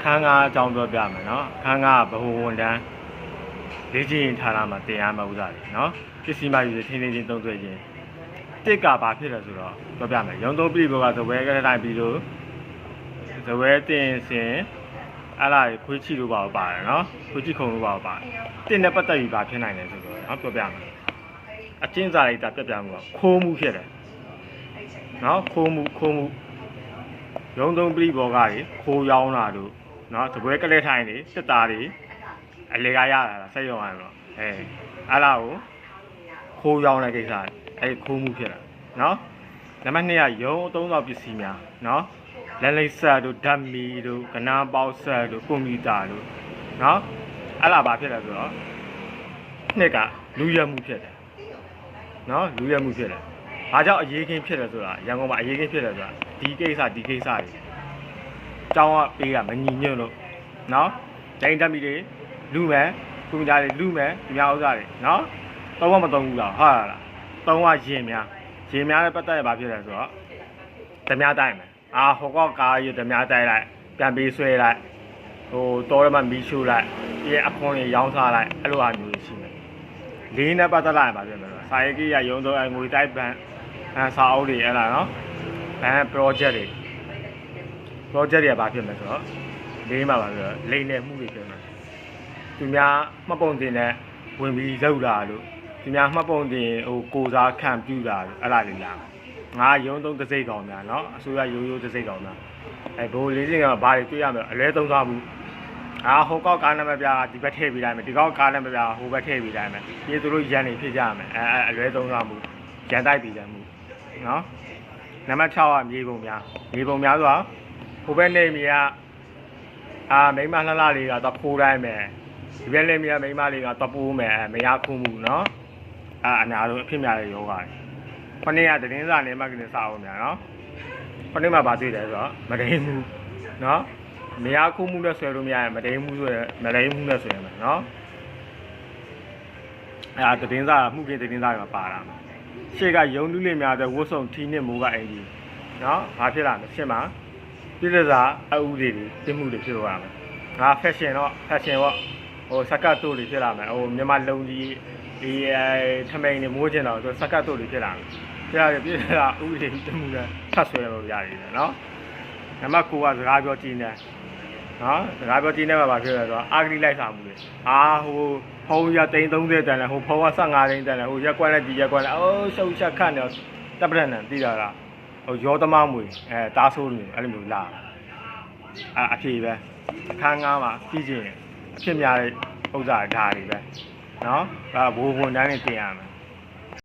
အခန်းကားအကြောင်းပြောပြမယ်နော်အခန်းကားကဘ ਹੁ ဝန်တန်းလေ့ကျင့်ရေးဌာနမှာတင်ရမှာဥစားတယ်နော်ပစ္စည်းမှယူထိန်းသိမ်းခြင်းသုံးဆွဲခြင်းတစ်ကဘာဖြစ်လဲဆိုတော့ပြောပြမယ်ရုံသုံးပြည်ဘောကသဝဲကလေးတိုင်းပြီးလို့သဝဲတင်စင်အဲ့လာခွေးချီလို့ပါပါတယ်နော်ခွေးချီခုံလို့ပါပါတယ်တစ်နဲ့ပတ်သက်ပြီးဘာဖြစ်နိုင်လဲဆိုတော့နော်ပြောပြမယ်အချင်းစာလိုက်တာပြပြမှုကခိုးမှုဖြစ်တယ်နော်ခိုးမှုခိုးမှုရုံသုံးပြည်ဘောကကြီးခိုးရောင်းတာတို့ နော်တပွဲကလေးထိုင်တွေစစ်သားတွေအလေကရတာလားစိတ်ရောင်းရတော့အဲအဲ့လာကိုခိုးရောင်းတဲ့ကိစ္စအဲခိုးမှုဖြစ်တာနော်နံပါတ်2ကရုံအသုံးဆောင်ပစ္စည်းများနော်လက်လိပ်ဆက်တို့ဓာတ်မီတို့ကနားပေါက်ဆက်တို့ကွန်ပျူတာတို့နော်အဲ့လာဘာဖြစ်လဲဆိုတော့နှစ်ကလူရမှုဖြစ်တယ်နော်လူရမှုဖြစ်တယ်။ဘာကြောင့်အရေးခင်းဖြစ်တယ်ဆိုတာရန်ကုန်မှာအရေးခင်းဖြစ်တယ်ဆိုတာဒီကိစ္စဒီကိစ္စတွေ။ ကျောင်းကပေးကမညီညွတ်လို့နော်။တိုင်းတက်မီတွေလူမယ်၊ကုမ္ပဏီတွေလူမယ်ဒီများဥစ္စာတွေနော်။သုံးမမသုံးဘူးလားဟုတ်လား။သုံးကရင်များရင်များနဲ့ပတ်သက်ရပါဖြစ်တယ်ဆိုတော့ဓမြတိုက်မယ်။အာဟိုကောကားရဓမြတိုက်လိုက်ပြန်ပေးဆွဲလိုက်ဟိုတော်ရမမီးရှို့လိုက်ပြီးရင်အခွန်ကြီးရောင်းစားလိုက်အဲ့လိုအမျိုးကြီးရှိမယ်။လေးနဲ့ပတ်သက်လိုက်ပါပြန်မယ်။စာရေးကြီးရရုံတော့အငွေတိုက်ပန်အဲစာအုပ်တွေအဲ့လားနော်ဘန် project တွေ project တွေကဘာဖြစ်မလဲဆိုတော့လေးမှာပါဆိုတော့လိမ့်နေမှုတွေဖြစ်မှာသူများမှတ်ပုံတင်နဲ့ဝင်ပြီးလောက်လာလို့သူများမှတ်ပုံတင်ဟိုကိုစားခံပြူတာလို့အဲ့လားလေးလာငါရုံသုံးတစ်စိတ်ကောင်များနော်အစိုးရရိုးရိုးတစ်စိတ်ကောင်များအဲဘိုးလေးစင်ကဘာတွေတွေ့ရမလဲအလဲသုံးစားဘူးအာဟိုကောက်ကားနံပါတ်ပြဒီဘက်ထည့်ပေးလိုက်မယ်ဒီကောက်ကားနံပါတ်ပြဟိုဘက်ထည့်ပေးလိုက်မယ်ဒီသူတို့ရန်နေဖြစ်ကြမယ်အဲအဲအလွဲသုံးစားမှုရန်တိုက်ပြီးတယ်မှုနော်နံပါတ်6ကမြေပုံများမြေပုံများဆိုတာ ဟိုဘက်နေမြေကအာမိန်းမလှလှလေးကတော့ဖိုးတိုင်းမယ်ဒီဘက်နေမြေကမိန်းမလေးကတော့ပိုးမယ်အဲမရခုမှုနော်အာအများဆုံးအဖြစ်များတဲ့ယောဂတွေခொနေ့ကသတင်းစာနေမှကနေစအောင်များနော်ခொနေ့မှဗာတွေ့တယ်ဆိုတော့မဒိန်မှုနော်မရခုမှုနဲ့ဆွဲလို့မရရင်မဒိန်မှုဆိုရယ်မဒိန်မှုနဲ့ဆွဲရမယ်နော်အဲဒါသတင်းစာမှုကိသတင်းစာတွေမှာပါတာရှေ့ကယုံတူးလေးများတဲ့ဝတ်စုံထီးနဲ့မိုးကအင်ကြီးနော်ဘာဖြစ်လာမလဲရှင်းမှာ ပြည့်စစာအအူတွေတွေပြမှုတွေဖြစ်လို့ရမယ်ငါ fashion တော့ fashion ပေါ့ဟိုစကတ်တို့တွေဖြစ်လာမယ်ဟိုမြန်မာလုံကြီးဒီအဲထမိန်တွေမိုးကျင်တော့ဆိုစကတ်တို့တွေဖြစ်လာမယ်ပြရတယ်ပြည့်စစာအူတွေပြမှုနဲ့ထပ်ဆွဲလို့ရတယ်နော်နံပါတ်9ကစကားပြောကြည့်နေနော်စကားပြောကြည့်နေမှာဘာဖြစ်လဲဆိုတော့အာဂရိလိုက်စားမှုတွေအာဟိုဖုံးရတိန်30တန်လဲဟိုဖုံးက15တိန်တန်လဲဟိုရက်ကွက်နဲ့ဒီရက်ကွက်နဲ့အိုးရှုပ်ချက်ခတ်နေတပ်ပရဏန်သိတာလား ဟိုရောသမမွေအဲတားဆိုးနေအဲ့လိုမျိုးလာအာအဖြေပဲအခန်းငားမှာပြီးချင်းအဖြစ်များတဲ့ဥစ္စာဓာတ်တွေပဲနော်ဒါဘိုးဘွန်တန်းနေတင်ရမယ်